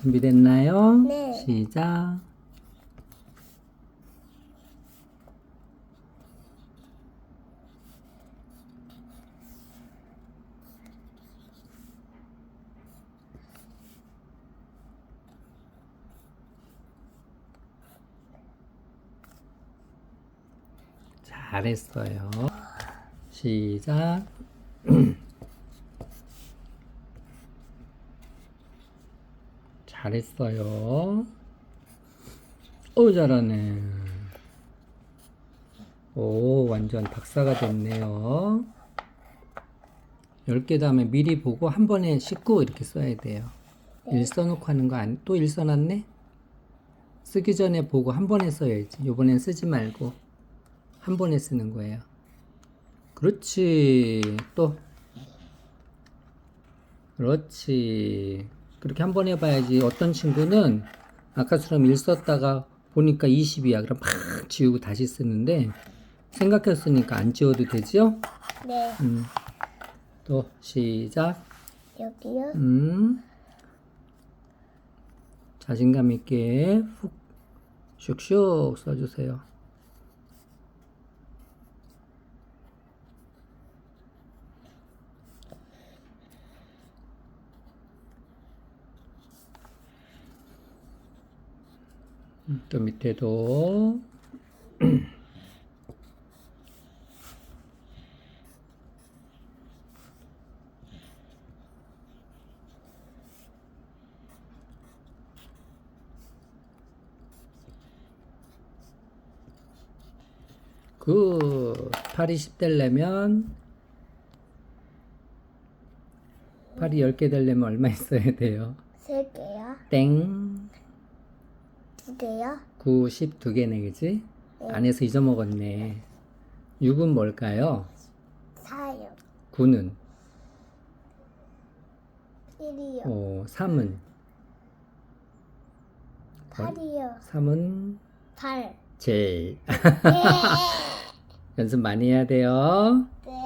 준비됐나요? 네. 시작. 잘했어요. 시작. 잘했어요. 오, 잘하네. 오, 완전 박사가 됐네요. 10개 다음에 미리 보고 한 번에 씻고 이렇게 써야 돼요. 일 써놓고 하는 거 아니, 또일 써놨네? 쓰기 전에 보고 한 번에 써야지. 요번엔 쓰지 말고 한 번에 쓰는 거예요. 그렇지. 또. 그렇지. 그렇게 한 번 해봐야지. 어떤 친구는 아까처럼 일 썼다가 보니까 20이야. 그럼 팍 지우고 다시 쓰는데 생각했으니까 안 지워도 되죠? 네. 음. 또 시작. 여기요. 음. 자신감 있게 훅 슉슉 써주세요. 또 밑에도 그 8이 10 되려면 8이 10개 되려면 얼마 있어야 돼요? 세 개요. 땡. 두 개요. 9, 10두 개네, 그지? 안에서 잊어먹었네. 6은 뭘까요? 사요. 9는? 일이요. 어, 3은? 팔이요. 3은 팔. 제일. 네. 연습 많이 해야 돼요. 네.